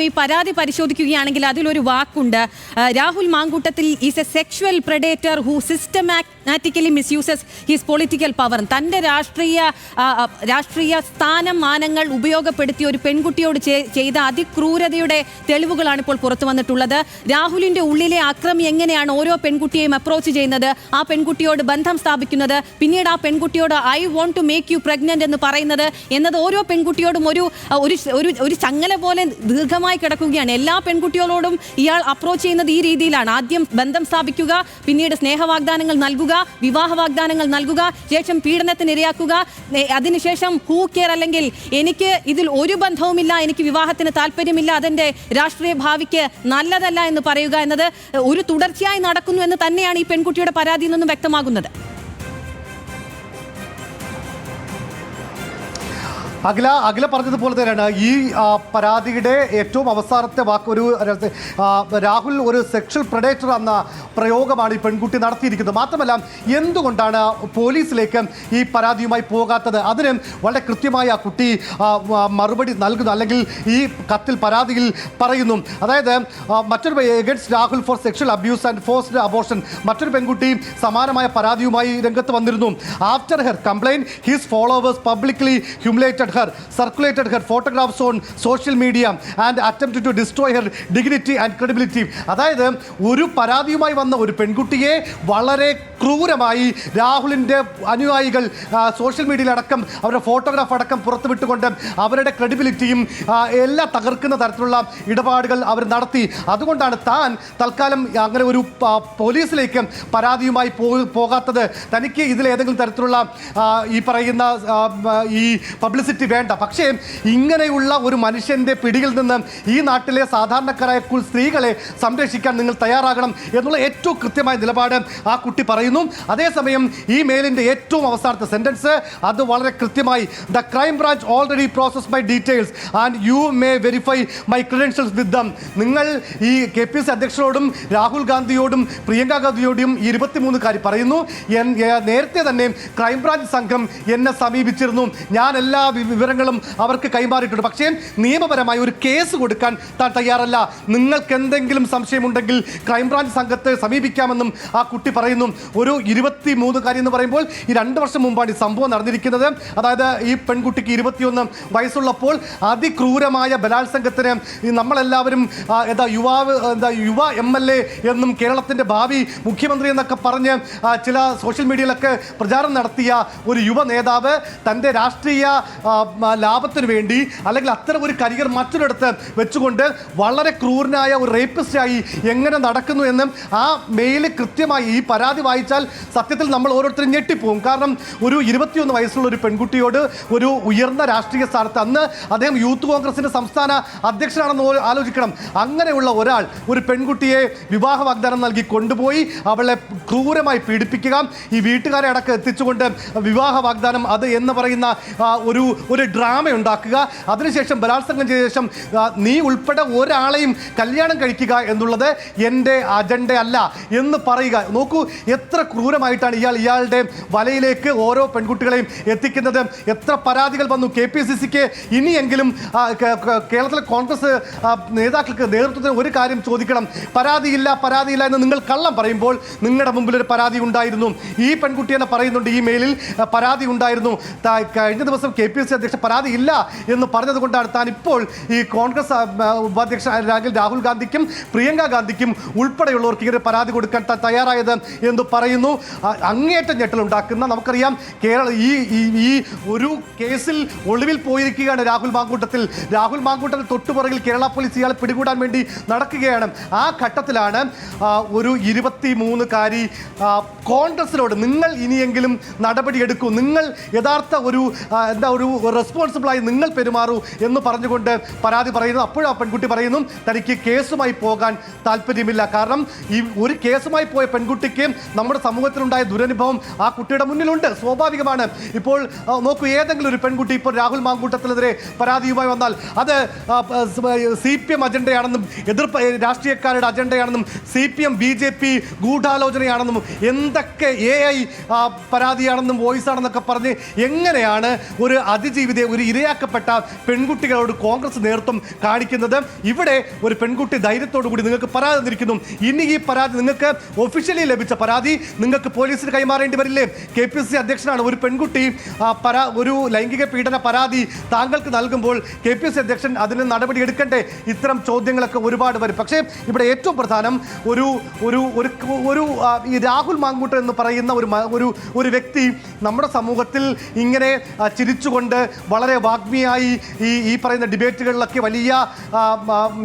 ഈ പരാതി പരിശോധിക്കുകയാണെങ്കിൽ അതിലൊരു വാക്കുണ്ട്. Rahul Mamkootathil is a sexual predator who systematically misuses his political power തന്റെ രാഷ്ട്രീയ രാഷ്ട്രീയ സ്ഥാനം മാനങ്ങൾ ഉപയോഗപ്പെടുത്തി ഒരു പെൺകുട്ടിയോട് ചെയ്ത അതിക്രൂരതയുടെ തെളിവുകളാണ് ഇപ്പോൾ പുറത്തു വന്നിട്ടുള്ളത്. രാഹുലിന്റെ ഉള്ളിലെ അക്രമി എങ്ങനെയാണ് ഓരോ പെൺകുട്ടിയെയും അപ്രോച്ച് ചെയ്യുന്നത്? ആ പെൺകുട്ടിയോട് ബന്ധം സ്ഥാപിക്കുന്നത് പിന്നീട് ആ പെൺകുട്ടിയോട് I want to make you pregnant എന്ന് പറയുന്നത് എന്നത് ഓരോ പെൺകുട്ടിയോടും ഒരു ഒരു ഒരു ചങ്ങല പോലെ ദീർഘമായി കിടക്കുകയാണ്. എല്ലാ പെൺകുട്ടികളോടും ഇയാൾ അപ്രോച്ച് ചെയ്യുന്നത് ഈ രീതിയിലാണ്. ആദ്യം ബന്ധം സ്ഥാപിക്കുക പിന്നീട് സ്നേഹവാഗ്ദാനങ്ങൾ നൽകുക വിവാഹ വാഗ്ദാനങ്ങൾ നൽകുക ശേഷം പീഡനത്തിന് ഇരയാക്കുക. അതിനുശേഷം ഹൂ കെയർ അല്ലെങ്കിൽ എനിക്ക് ഇതിൽ ഒരു ബന്ധവുമില്ല എനിക്ക് വിവാഹത്തിന് താല്പര്യമില്ല അതെന്റെ രാഷ്ട്രീയ ഭാവിക്ക് നല്ലതല്ല എന്ന് പറയുക എന്നത് ഒരു തുടർച്ചയായി നടക്കുന്നു എന്ന് തന്നെയാണ് ഈ പെൺകുട്ടിയുടെ പരാതിയിൽ നിന്നും വ്യക്തമാകുന്നത്. അഖില അഖില പറഞ്ഞതുപോലെ തന്നെയാണ്. ഈ പരാതിയുടെ ഏറ്റവും അവസാനത്തെ വാക്ക് ഒരു രാഹുൽ ഒരു സെക്ഷൽ പ്രഡേറ്റർ എന്ന പ്രയോഗമാണ് ഈ പെൺകുട്ടി നടത്തിയിരിക്കുന്നത്. മാത്രമല്ല എന്തുകൊണ്ടാണ് പോലീസിലേക്ക് ഈ പരാതിയുമായി പോകാത്തത്? അതിന് വളരെ കൃത്യമായി ആ കുട്ടി മറുപടി നൽകുന്നു. അല്ലെങ്കിൽ ഈ കത്തിൽ പരാതിയിൽ പറയുന്നു. അതായത് മറ്റൊരു against Rahul for sexual abuse and forced abortion മറ്റൊരു പെൺകുട്ടി സമാനമായ പരാതിയുമായി രംഗത്ത് വന്നിരുന്നു. After her complaint his followers publicly humiliated her circulated her photographs on social media and attempt to destroy her dignity and credibility അതായത് ഒരു പരാതിയുമായി വന്ന ഒരു പെൺകുട്ടിയെ വളരെ ക്രൂരമായി രാഹുലിന്റെ അനുയായികൾ സോഷ്യൽ മീഡിയയിലടക്കം അവരുടെ ഫോട്ടോഗ്രാഫ് അടക്കം പുറത്തുവിട്ടുകൊണ്ട് അവരുടെ ക്രെഡിബിലിറ്റിയും എല്ലാം തകർക്കുന്ന തരത്തിലുള്ള ഇടപാടുകൾ അവർ നടത്തി. അതുകൊണ്ടാണ് താൻ തൽക്കാലം അങ്ങനെ ഒരു പോലീസിലേക്ക് പരാതിയുമായി പോകാത്തത്. തനിക്ക് ഇതിൽ ഏതെങ്കിലും തരത്തിലുള്ള ഈ പറയുന്ന ഈ പബ്ലിസിറ്റി വേണ്ട. പക്ഷേ ഇങ്ങനെയുള്ള ഒരു മനുഷ്യന്റെ പിടിയിൽ നിന്ന് ഈ നാട്ടിലെ സാധാരണക്കാരായ സ്ത്രീകളെ സംരക്ഷിക്കാൻ നിങ്ങൾ തയ്യാറാകണം എന്നുള്ള ഏറ്റവും കൃത്യമായ നിലപാട് ആ കുട്ടി പറയുന്നു. അതേസമയം ഈ മെയിലിന്റെ ഏറ്റവും അവസാനത്തെ സെന്റൻസ് അത് വളരെ കൃത്യമായി the crime branch already process my details and you may verify my credentials with them നിങ്ങൾ ഈ കെ പി സി അധ്യക്ഷനോടും രാഹുൽ ഗാന്ധിയോടും പ്രിയങ്ക ഗാന്ധിയോടും ഈ ഇരുപത്തിമൂന്നുകാരി പറയുന്നു. എൻ- ഏ, നേരത്തെ തന്നെ ക്രൈംബ്രാഞ്ച് സംഘം എന്നെ സമീപിച്ചിരുന്നു. ഞാൻ എല്ലാ വിവരങ്ങളും അവർക്ക് കൈമാറിയിട്ടുണ്ട്. പക്ഷേ നിയമപരമായി ഒരു കേസ് കൊടുക്കാൻ താൻ തയ്യാറല്ല. നിങ്ങൾക്ക് എന്തെങ്കിലും സംശയമുണ്ടെങ്കിൽ ക്രൈംബ്രാഞ്ച് സംഘത്തെ സമീപിക്കാമെന്നും ആ കുട്ടി പറയുന്നു. ഒരു ഇരുപത്തി കാര്യം എന്ന് പറയുമ്പോൾ ഈ രണ്ട് വർഷം മുമ്പാണ് ഈ സംഭവം നടന്നിരിക്കുന്നത്. അതായത് ഈ പെൺകുട്ടിക്ക് ഇരുപത്തിയൊന്ന് വയസ്സുള്ളപ്പോൾ അതിക്രൂരമായ ബലാത്സംഗത്തിന് നമ്മളെല്ലാവരും എന്താ യുവാവ് എന്താ യുവ എം എൽ എ എന്നും കേരളത്തിന്റെ ഭാവി മുഖ്യമന്ത്രി എന്നൊക്കെ പറഞ്ഞ് ചില സോഷ്യൽ മീഡിയയിലൊക്കെ പ്രചാരം നടത്തിയ ഒരു യുവ നേതാവ് തന്റെ രാഷ്ട്രീയ ലാഭത്തിന് വേണ്ടി അല്ലെങ്കിൽ അത്തരം ഒരു കരിയർ മറ്റൊരിടത്ത് വെച്ചുകൊണ്ട് വളരെ ക്രൂരനായ ഒരു റേപ്പിസ്റ്റായി എങ്ങനെ നടക്കുന്നു എന്നും ആ മെയിൽ കൃത്യമായി ഈ പരാതി വായിച്ചാൽ സത്യത്തിൽ നമ്മൾ ഓരോരുത്തരും ഞെട്ടിപ്പോവും. കാരണം ഒരു ഇരുപത്തിയൊന്ന് വയസ്സുള്ള ഒരു പെൺകുട്ടിയോട് ഒരു ഉയർന്ന രാഷ്ട്രീയ സ്ഥാനത്ത് അന്ന് അദ്ദേഹം യൂത്ത് കോൺഗ്രസിന്റെ സംസ്ഥാന അധ്യക്ഷനാണെന്ന് ആലോചിക്കണം. അങ്ങനെയുള്ള ഒരാൾ ഒരു പെൺകുട്ടിയെ വിവാഹ വാഗ്ദാനം നൽകി കൊണ്ടുപോയി അവളെ ക്രൂരമായി പീഡിപ്പിക്കുക ഈ വീട്ടുകാരെ അടക്കം എത്തിച്ചുകൊണ്ട് വിവാഹ വാഗ്ദാനം അത് എന്ന് പറയുന്ന ഒരു ഒരു ഡ്രാമ ഉണ്ടാക്കുക. അതിനുശേഷം ബലാത്സംഗം ചെയ്ത ശേഷം നീ ഉൾപ്പെടെ ഒരാളെയും കല്യാണം കഴിക്കുക എന്നുള്ളത് എന്റെ അജണ്ട അല്ല എന്ന് പറയുക. നോക്കൂ എത്ര ക്രൂരമായിട്ടാണ് ഇയാൾ ഇയാളുടെ വലയിലേക്ക് ഓരോ പെൺകുട്ടികളെയും എത്തിക്കുന്നത്. എത്ര പരാതികൾ വന്നു കെ പി സി സിക്ക്. ഇനിയെങ്കിലും കേരളത്തിലെ കോൺഗ്രസ് നേതാക്കൾക്ക് നേതൃത്വത്തിന് ഒരു കാര്യം ചോദിക്കണം. പരാതിയില്ല പരാതിയില്ല എന്ന് നിങ്ങൾ കള്ളം പറയുമ്പോൾ നിങ്ങളുടെ മുമ്പിൽ ഒരു പരാതി ഉണ്ടായിരുന്നു. ഈ പെൺകുട്ടി തന്നെ പറയുന്നുണ്ട് ഈ മെയിലിൽ. പരാതി ഉണ്ടായിരുന്നു. കഴിഞ്ഞ ദിവസം കെ പി സി അധ്യക്ഷ പരാതി ഇല്ല എന്ന് പറഞ്ഞതുകൊണ്ടാണ് താൻ ഇപ്പോൾ ഈ കോൺഗ്രസ് ഉപാധ്യക്ഷ രാഹുൽ രാഹുൽ ഗാന്ധിക്കും പ്രിയങ്ക ഗാന്ധിക്കും ഉൾപ്പെടെയുള്ളവർക്ക് ഇങ്ങനെ പരാതി കൊടുക്കാൻ താൻ തയ്യാറായത് എന്ന് പറയുന്നു. അങ്ങേറ്റം ഞെട്ടലുണ്ടാക്കുന്ന നമുക്കറിയാം കേരള ഈ ഈ- ഒരു കേസിൽ ഒളിവിൽ പോയിരിക്കുകയാണ് രാഹുൽ മാങ്കൂട്ടത്തിൽ. രാഹുൽ മാങ്കൂട്ടത്തിൽ തൊട്ടുപുറകിൽ കേരള പോലീസ് ഇയാളെ പിടികൂടാൻ വേണ്ടി നടക്കുകയാണ്. ആ ഘട്ടത്തിലാണ് ഒരു ഇരുപത്തി മൂന്നുകാരി കോൺഗ്രസിനോട് നിങ്ങൾ ഇനിയെങ്കിലും നടപടിയെടുക്കൂ. നിങ്ങൾ യഥാർത്ഥ ഒരു എന്താ ഒരു റെസ്പോൺസിബിളായി നിങ്ങൾ പെരുമാറൂ എന്ന് പറഞ്ഞുകൊണ്ട് പരാതി പറയുന്നു. അപ്പോഴും ആ പെൺകുട്ടി പറയുന്നു തനിക്ക് കേസുമായി പോകാൻ താല്പര്യമില്ല. കാരണം ഈ ഒരു കേസുമായി പോയ പെൺകുട്ടിക്ക് നമ്മുടെ സമൂഹത്തിലുണ്ടായ ദുരനുഭവം ആ കുട്ടിയുടെ മുന്നിലുണ്ട്. സ്വാഭാവികമാണ്. ഇപ്പോൾ നോക്കൂ ഏതെങ്കിലും ഒരു പെൺകുട്ടി ഇപ്പോൾ രാഹുൽ മാങ്കൂട്ടത്തിനെതിരെ പരാതിയുമായി വന്നാൽ അത് സി പി എം അജണ്ടയാണെന്നും എതിർപ്പ് രാഷ്ട്രീയക്കാരുടെ അജണ്ടയാണെന്നും C P M B J P ഗൂഢാലോചനയാണെന്നും എന്തൊക്കെ എ ഐ പരാതിയാണെന്നും വോയിസ് ആണെന്നൊക്കെ പറഞ്ഞ് എങ്ങനെയാണ് ഒരു അതിജീവിതയെ ഒരു ഇരയാക്കപ്പെട്ട പെൺകുട്ടികളോട് കോൺഗ്രസ് നേതൃത്വം കാണിക്കുന്നത്. ഇവിടെ ഒരു പെൺകുട്ടി ധൈര്യത്തോടു കൂടി നിങ്ങൾക്ക് പരാതി തന്നിരിക്കുന്നു. ഇനി ഈ പരാതി നിങ്ങൾക്ക് ഒഫീഷ്യലി ലഭിച്ച പരാതി നിങ്ങൾക്ക് പോലീസിന് കൈമാറേണ്ടി വരില്ലേ? കെ പി സി അധ്യക്ഷനാണ് ഒരു പെൺകുട്ടി പരാ ഒരു ലൈംഗിക പീഡന പരാതി താങ്കൾക്ക് നൽകുമ്പോൾ കെ പി സി അധ്യക്ഷൻ അതിന് നടപടി എടുക്കണ്ടേ? ഇത്തരം ചോദ്യങ്ങളൊക്കെ ഒരുപാട് വരും. പക്ഷേ ഇവിടെ ഏറ്റവും പ്രധാനം ഒരു ഒരു ഒരു ഒരു ഈ രാഹുൽ മാങ്കൂട്ടൻ എന്ന് പറയുന്ന ഒരു ഒരു ഒരു വ്യക്തി നമ്മുടെ സമൂഹത്തിൽ ഇങ്ങനെ ചിരിച്ചുകൊണ്ട് വളരെ വാഗ്മിയായി ഈ ഈ പറയുന്ന ഡിബേറ്റുകളിലൊക്കെ വലിയ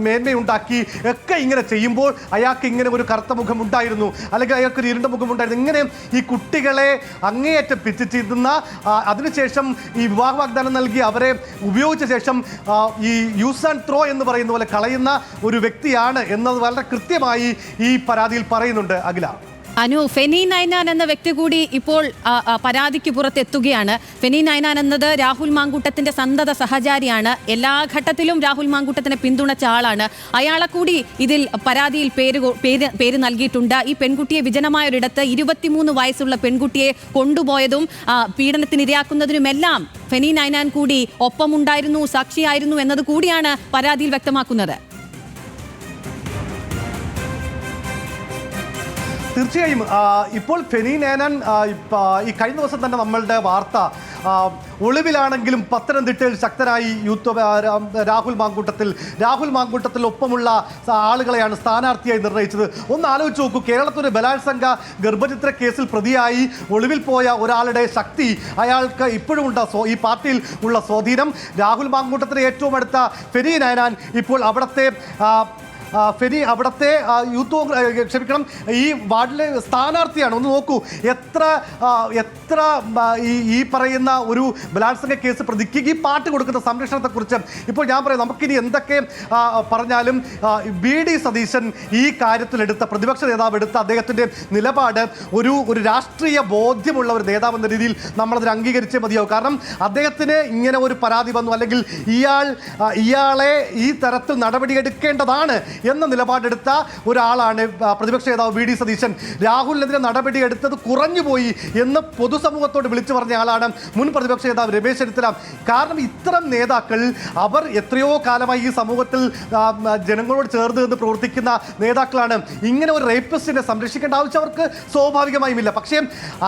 മേന്മയുണ്ടാക്കി ഒക്കെ ഇങ്ങനെ ചെയ്യുമ്പോൾ അയാൾക്ക് ഇങ്ങനെ ഒരു കറുത്ത മുഖം ഉണ്ടായിരുന്നു. അല്ലെങ്കിൽ അയാൾക്ക് ഒരു ഇരുണ്ട മുഖം ഉണ്ടായിരുന്നു. ഇങ്ങനെ ഈ കുട്ടികളെ അങ്ങേയറ്റം പിച്ച് അതിനുശേഷം ഈ വിവാഹ വാഗ്ദാനം നൽകി അവരെ ഉപയോഗിച്ച ശേഷം ഈ യൂസ് ആൻഡ് ത്രോ എന്ന് പറയുന്ന പോലെ കളയുന്ന ഒരു വ്യക്തിയാണ് എന്നത് വളരെ കൃത്യമായി ഈ പരാതിയിൽ പറയുന്നുണ്ട്. അഖില. അനു ഫെനി നൈനാൻ എന്ന വ്യക്തി കൂടി ഇപ്പോൾ പരാതിക്ക് പുറത്തെത്തുകയാണ്. ഫെനി നൈനാൻ എന്നത് രാഹുൽ മാങ്കൂട്ടത്തിന്റെ സന്തത സഹചാരിയാണ്. എല്ലാ ഘട്ടത്തിലും രാഹുൽ മാങ്കൂട്ടത്തിനെ പിന്തുണച്ച ആളാണ്. അയാളെ കൂടി ഇതിൽ പരാതിയിൽ പേര് പേര് പേര് നൽകിയിട്ടുണ്ട്. ഈ പെൺകുട്ടിയെ വിജനമായ ഒരിടത്ത് ഇരുപത്തിമൂന്ന് വയസ്സുള്ള പെൺകുട്ടിയെ കൊണ്ടുപോയതും പീഡനത്തിനിരയാക്കുന്നതിനുമെല്ലാം ഫെനി നൈനാൻ കൂടി ഒപ്പമുണ്ടായിരുന്നു സാക്ഷിയായിരുന്നു എന്നത് കൂടിയാണ് പരാതിയിൽ വ്യക്തമാക്കുന്നത്. തീർച്ചയായും ഇപ്പോൾ ഫെനി നേനൻ ഈ കഴിഞ്ഞ ദിവസം തന്നെ നമ്മളുടെ വാർത്ത ഒളിവിലാണെങ്കിലും പത്തനംതിട്ടയിൽ ശക്തരായി യൂത്ത് രാഹുൽ മാങ്കൂട്ടത്തിൽ രാഹുൽ മാങ്കൂട്ടത്തിൽ ഒപ്പമുള്ള ആളുകളെയാണ് സ്ഥാനാർത്ഥിയായി നിർണയിച്ചത്. ഒന്ന് ആലോചിച്ച് നോക്കൂ കേരളത്തിൽ ബലാത്സംഗ ഗർഭചിത്ര കേസിൽ പ്രതിയായി ഒളിവിൽ പോയ ഒരാളുടെ ശക്തി അയാൾക്ക് ഇപ്പോഴും ഉണ്ട്. ഈ പാർട്ടിയിൽ ഉള്ള സ്വാധീനം. രാഹുൽ മാങ്കൂട്ടത്തിന് ഏറ്റവും അടുത്ത ഫെനി നയനാൻ ഇപ്പോൾ അവിടുത്തെ ഫെനി അവിടുത്തെ യൂത്ത് കോൺഗ്രസ് ക്ഷമിക്കണം ഈ വാർഡിലെ സ്ഥാനാർത്ഥിയാണ്. ഒന്ന് നോക്കൂ എത്ര എത്ര ഈ പറയുന്ന ഒരു ബലാത്സംഗ കേസ് പ്രതിക്ക് ഈ പാട്ട് കൊടുക്കുന്ന സംരക്ഷണത്തെക്കുറിച്ച് ഇപ്പോൾ ഞാൻ പറയാം. നമുക്കിനി എന്തൊക്കെ പറഞ്ഞാലും ബി ഡി സതീശൻ ഈ കാര്യത്തിലെടുത്ത പ്രതിപക്ഷ നേതാവ് എടുത്ത അദ്ദേഹത്തിന്റെ നിലപാട് ഒരു ഒരു രാഷ്ട്രീയ ബോധ്യമുള്ള ഒരു നേതാവ് എന്ന രീതിയിൽ നമ്മളതിന് അംഗീകരിച്ചേ മതിയാവും. കാരണം അദ്ദേഹത്തിന് ഇങ്ങനെ ഒരു പരാതി വന്നു. അല്ലെങ്കിൽ ഇയാൾ ഇയാളെ ഈ തരത്തിൽ നടപടിയെടുക്കേണ്ടതാണ് എന്ന നിലപാടെടുത്ത ഒരാളാണ് പ്രതിപക്ഷ നേതാവ് വി ഡി സതീശൻ. രാഹുലിനെതിരെ നടപടി നടപടിയെടുത്തത് കുറഞ്ഞുപോയി എന്ന് പൊതുസമൂഹത്തോട് വിളിച്ചു പറഞ്ഞ ആളാണ് മുൻ പ്രതിപക്ഷ നേതാവ് രമേശ് ചെന്നിത്തല. കാരണം ഇത്തരം നേതാക്കൾ അവർ എത്രയോ കാലമായി ഈ സമൂഹത്തിൽ ജനങ്ങളോട് ചേർന്ന് നിന്ന് പ്രവർത്തിക്കുന്ന നേതാക്കളാണ്. ഇങ്ങനെ ഒരു റേപ്പിസ്റ്റിനെ സംരക്ഷിക്കേണ്ട ആവശ്യം അവർക്ക് സ്വാഭാവികമായും ഇല്ല പക്ഷേ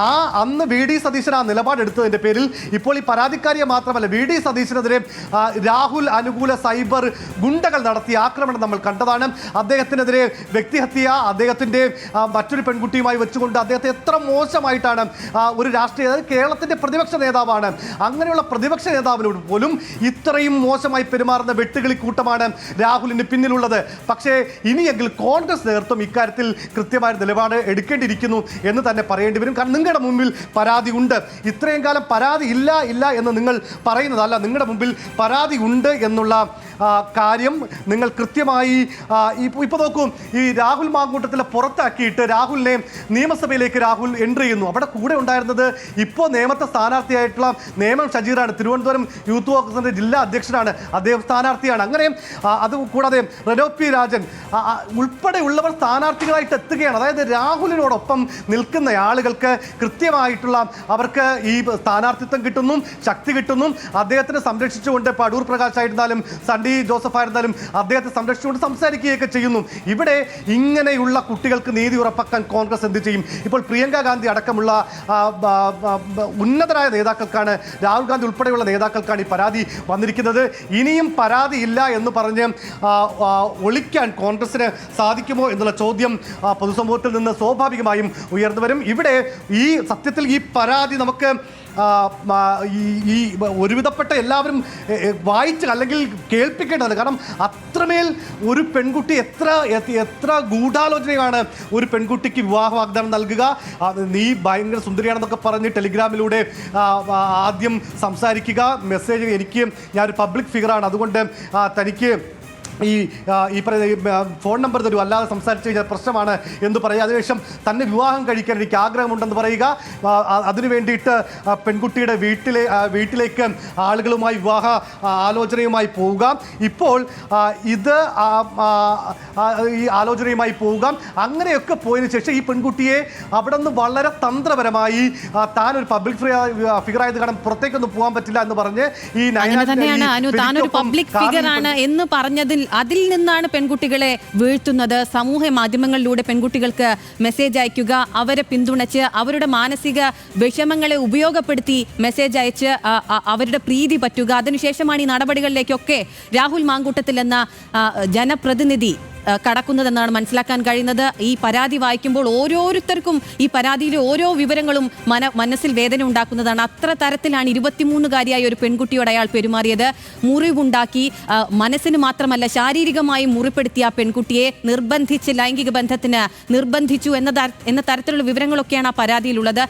ആ അന്ന് വി ഡി സതീശൻ ആ നിലപാടെടുത്തതിന്റെ പേരിൽ ഇപ്പോൾ ഈ പരാതിക്കാരിയെ മാത്രമല്ല വി ഡി സതീശനെതിരെ രാഹുൽ അനുകൂല സൈബർ ഗുണ്ടകൾ നടത്തിയ ആക്രമണം നമ്മൾ കണ്ടതാണ്. അദ്ദേഹത്തിനെതിരെ വ്യക്തിഹത്യ അദ്ദേഹത്തിന്റെ മറ്റൊരു പെൺകുട്ടിയുമായി വെച്ചുകൊണ്ട് അദ്ദേഹത്തെ എത്ര മോശമായിട്ടാണ് ഒരു രാഷ്ട്രീയ കേരളത്തിന്റെ പ്രതിപക്ഷ നേതാവാണ്. അങ്ങനെയുള്ള പ്രതിപക്ഷ നേതാവിനോട് പോലും ഇത്രയും മോശമായി പെരുമാറുന്ന വെട്ടുകിളി കൂട്ടമാണ് രാഹുലിന് പിന്നിലുള്ളത്. പക്ഷേ ഇനിയെങ്കിൽ കോൺഗ്രസ് നേതൃത്വം ഇക്കാര്യത്തിൽ കൃത്യമായ നിലപാട് എടുക്കേണ്ടിയിരിക്കുന്നു എന്ന് തന്നെ പറയേണ്ടി വരും. കാരണം നിങ്ങളുടെ മുമ്പിൽ പരാതി ഉണ്ട്. ഇത്രയും കാലം പരാതി ഇല്ല ഇല്ല എന്ന് നിങ്ങൾ പറയുന്നതല്ല. നിങ്ങളുടെ മുമ്പിൽ പരാതി ഉണ്ട് എന്നുള്ള കാര്യം നിങ്ങൾ കൃത്യമായി ഇപ്പൊ നോക്കൂ ഈ രാഹുൽ മാങ്കൂട്ടത്തിലെ പുറത്താക്കിയിട്ട് രാഹുലിനെ നിയമസഭയിലേക്ക് രാഹുൽ എൻട്രി ചെയ്യുന്നു. അവിടെ കൂടെ ഉണ്ടായിരുന്നത് ഇപ്പോൾ നിയമത്തെ സ്ഥാനാർത്ഥിയായിട്ടുള്ള നിയമം ഷജീറാണ്. തിരുവനന്തപുരം യൂത്ത് കോൺഗ്രസിന്റെ ജില്ലാ അധ്യക്ഷനാണ്. അദ്ദേഹം സ്ഥാനാർത്ഥിയാണ്. അങ്ങനെ അത് കൂടാതെ റെനോ പി രാജൻ ഉൾപ്പെടെയുള്ളവർ സ്ഥാനാർത്ഥികളായിട്ട് എത്തുകയാണ്. അതായത് രാഹുലിനോടൊപ്പം നിൽക്കുന്ന ആളുകൾക്ക് കൃത്യമായിട്ടുള്ള അവർക്ക് ഈ സ്ഥാനാർത്ഥിത്വം കിട്ടുന്നു ശക്തി കിട്ടുന്നു. അദ്ദേഹത്തിനെ സംരക്ഷിച്ചുകൊണ്ട് പടൂർ പ്രകാശ് ആയിരുന്നാലും സണ്ണി ജോസഫ് ആയിരുന്നാലും അദ്ദേഹത്തെ സംരക്ഷിച്ചുകൊണ്ട് സംസാരിക്കുകയൊക്കെ ചെയ്യുന്നു. ഇവിടെ ഇങ്ങനെയുള്ള കുട്ടികൾക്ക് നീതി ഉറപ്പാക്കാൻ കോൺഗ്രസ് എന്ത് ചെയ്യും? ഇപ്പോൾ പ്രിയങ്ക ഗാന്ധി അടക്കമുള്ള ഉന്നതരായ നേതാക്കൾക്കാണ് രാഹുൽ ഗാന്ധി ഉൾപ്പെടെയുള്ള നേതാക്കൾക്കാണ് ഈ പരാതി വന്നിരിക്കുന്നത്. ഇനിയും പരാതി ഇല്ല എന്ന് പറഞ്ഞ് ഒളിക്കാൻ കോൺഗ്രസിന് സാധിക്കുമോ എന്നുള്ള ചോദ്യം പൊതുസമൂഹത്തിൽ നിന്ന് സ്വാഭാവികമായും ഉയർന്നു വരും. ഇവിടെ ഈ സത്യത്തിൽ ഈ പരാതി നമുക്ക് ഈ ഒരുവിധപ്പെട്ട എല്ലാവരും വായിച്ച് അല്ലെങ്കിൽ കേൾപ്പിക്കേണ്ടത് കാരണം അത്രമേൽ ഒരു പെൺകുട്ടി എത്ര എത്ര ഗൂഢാലോചനയാണ് ഒരു പെൺകുട്ടിക്ക് വിവാഹ വാഗ്ദാനം നൽകുക. നീ ഭയങ്കര സുന്ദരിയാണെന്നൊക്കെ പറഞ്ഞ് ടെലിഗ്രാമിലൂടെ ആദ്യം സംസാരിക്കുക. മെസ്സേജ് എനിക്ക് ഞാനൊരു പബ്ലിക് ഫിഗറാണ്. അതുകൊണ്ട് തനിക്ക് ഈ ഈ ഫോൺ നമ്പർ തരും. അല്ലാതെ സംസാരിച്ചു കഴിഞ്ഞാൽ പ്രശ്നമാണ് എന്ന് പറയുക അതിനുശേഷം തന്നെ വിവാഹം കഴിക്കാൻ എനിക്ക് ആഗ്രഹമുണ്ടെന്ന് പറയുക. അതിനു വേണ്ടിയിട്ട് പെൺകുട്ടിയുടെ വീട്ടിലെ വീട്ടിലേക്ക് ആളുകളുമായി വിവാഹ ആലോചനയുമായി പോവുക. ഇപ്പോൾ ഇത് ഈ ആലോചനയുമായി പോവുക. അങ്ങനെയൊക്കെ പോയതിനു ശേഷം ഈ പെൺകുട്ടിയെ അവിടെ നിന്ന് വളരെ തന്ത്രപരമായി താൻ ഒരു പബ്ലിക് ഫിഗർ ആയത് കാരണം പുറത്തേക്കൊന്നും പോകാൻ പറ്റില്ല എന്ന് പറഞ്ഞ് ഈ തന്നെയാണ് ഈ അനു. താനൊരു പബ്ലിക് ഫിഗർ ആണ് എന്ന് പറഞ്ഞതിൽ അതിൽ നിന്നാണ് പെൺകുട്ടികളെ വീഴ്ത്തുന്നത്. സമൂഹ മാധ്യമങ്ങളിലൂടെ പെൺകുട്ടികൾക്ക് മെസ്സേജ് അയക്കുക അവരെ പിന്തുണച്ച് അവരുടെ മാനസിക വിഷമങ്ങളെ ഉപയോഗപ്പെടുത്തി മെസ്സേജ് അയച്ച് അവരുടെ പ്രീതി പറ്റുക. അതിനുശേഷമാണ് ഈ നടപടികളിലേക്കൊക്കെ രാഹുൽ മാങ്കൂട്ടത്തിൽ എന്ന ജനപ്രതിനിധി കടക്കുന്നതെന്നാണ് മനസ്സിലാക്കാൻ കഴിയുന്നത്. ഈ പരാതി വായിക്കുമ്പോൾ ഓരോരുത്തർക്കും ഈ പരാതിയിലെ ഓരോ വിവരങ്ങളും മന മനസ്സിൽ വേദന ഉണ്ടാക്കുന്നതാണ്. അത്ര തരത്തിലാണ് ഇരുപത്തിമൂന്നുകാരിയായ ഒരു പെൺകുട്ടിയോട് അയാൾ പെരുമാറിയത്. മുറിവുണ്ടാക്കി മനസ്സിന് മാത്രമല്ല ശാരീരികമായി മുറിപ്പെടുത്തിയ ആ പെൺകുട്ടിയെ നിർബന്ധിച്ച് ലൈംഗിക ബന്ധത്തിന് നിർബന്ധിച്ചു എന്ന എന്ന തരത്തിലുള്ള വിവരങ്ങളൊക്കെയാണ് ആ പരാതിയിലുള്ളത്.